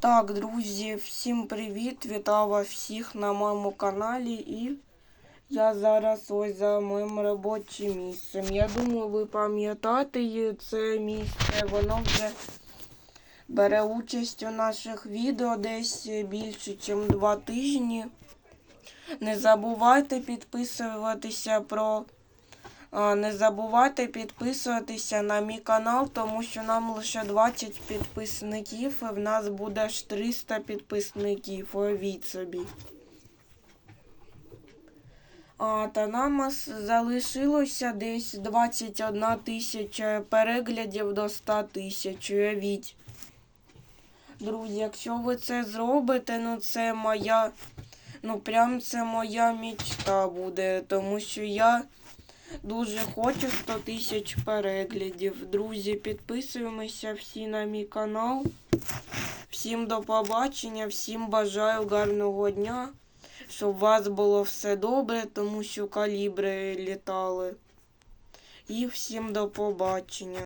Так, друзі, всім привіт! Вітаю вас всіх на моєму каналі і я зараз ось за моїм робочим місцем. Я думаю, ви пам'ятаєте це місце, воно вже бере участь у наших відео десь більше, ніж два тижні. Не забувайте підписуватися про. Не забувайте підписуватися на мій канал, тому що нам лише 20 підписників, і в нас буде аж 300 підписників. Уявіть собі. А, та нам залишилося десь 21 тисяча переглядів до 100 тисяч. Уявіть. Друзі, якщо ви це зробите, ну це моя. Ну прям це моя мечта буде, тому що я. Дуже хочу 100 тисяч переглядів. Друзі, підписуємося всі на мій канал. Всім до побачення, всім бажаю гарного дня, щоб у вас було все добре, тому що калібри літали. І всім до побачення.